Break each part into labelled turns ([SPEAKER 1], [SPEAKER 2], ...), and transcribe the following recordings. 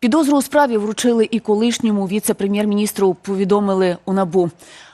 [SPEAKER 1] Підозру у справі вручили і колишньому віце-прем'єр-міністру. Повідомили у набу.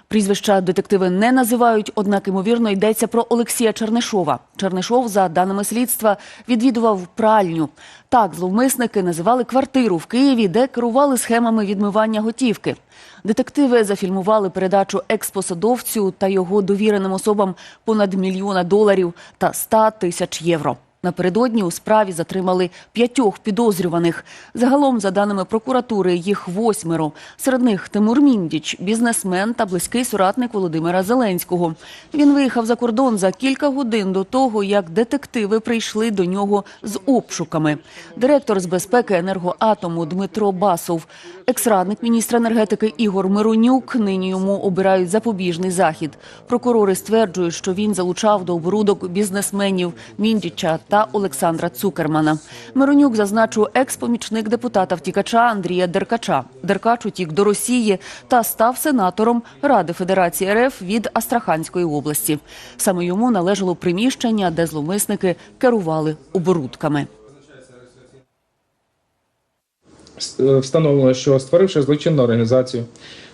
[SPEAKER 1] Прізвища детективи не називають, однак ймовірно йдеться про Олексія Чернишова. Чернишов, за даними слідства, відвідував пральню. Так, зловмисники називали квартиру в Києві, де керували схемами відмивання готівки. Детективи зафільмували передачу експосадовцю та його довіреним особам понад мільйона доларів та 100 тисяч євро. Напередодні у справі затримали п'ятьох підозрюваних. Загалом, за даними прокуратури, їх восьмеро. Серед них Тимур Міндіч, бізнесмен та близький соратник Володимира Зеленського. Він виїхав за кордон за кілька годин до того, як детективи прийшли до нього з обшуками. Директор з безпеки енергоатому Дмитро Басов, екс-радник міністра енергетики Ігор Миронюк. Нині йому обирають запобіжний захід. Прокурори стверджують, що він залучав до оборудок бізнесменів Міндіча та Олександра Цукермана. Миронюк зазначив екс-помічник депутата втікача Андрія Деркача. Деркач утік до Росії та став сенатором Ради Федерації РФ від Астраханської області. Саме йому належало приміщення, де зловмисники керували оборудками.
[SPEAKER 2] Встановлено, що створивши злочинну організацію,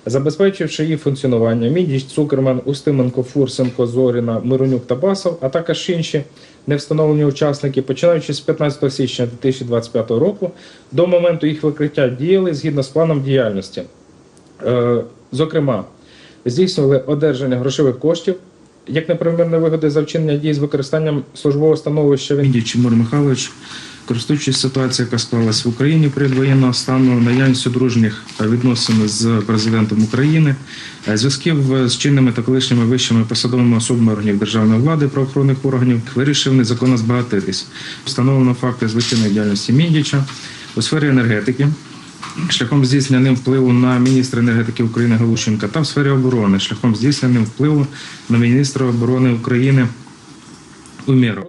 [SPEAKER 2] забезпечивши її функціонування, Мідіч, Цукерман, Устименко, Фурсенко, Зоріна, Миронюк та Басов, а також інші невстановлені учасники, починаючи з 15 січня 2025 року, до моменту їх викриття діяли згідно з планом діяльності. Е, Зокрема, здійснювали одержання грошових коштів як неправомірної вигоди за вчинення дій з використанням службового становища Мідіч Тимур Михайлович Користуючись ситуацією, яка склалась в Україні перед воєнного стану, наявністю дружніх відносин з президентом України, е, зв'язків з чинними та колишніми вищими посадовими особами органів державної влади, правоохоронних органів, вирішив незаконно збагатитись. Встановлено факти злочинної діяльності Міндіча у сфері енергетики. Шляхом здійснення ним впливу на міністра енергетики України Галущенка та в сфері оборони, шляхом здійснення ним впливу на міністра оборони України Умєрова.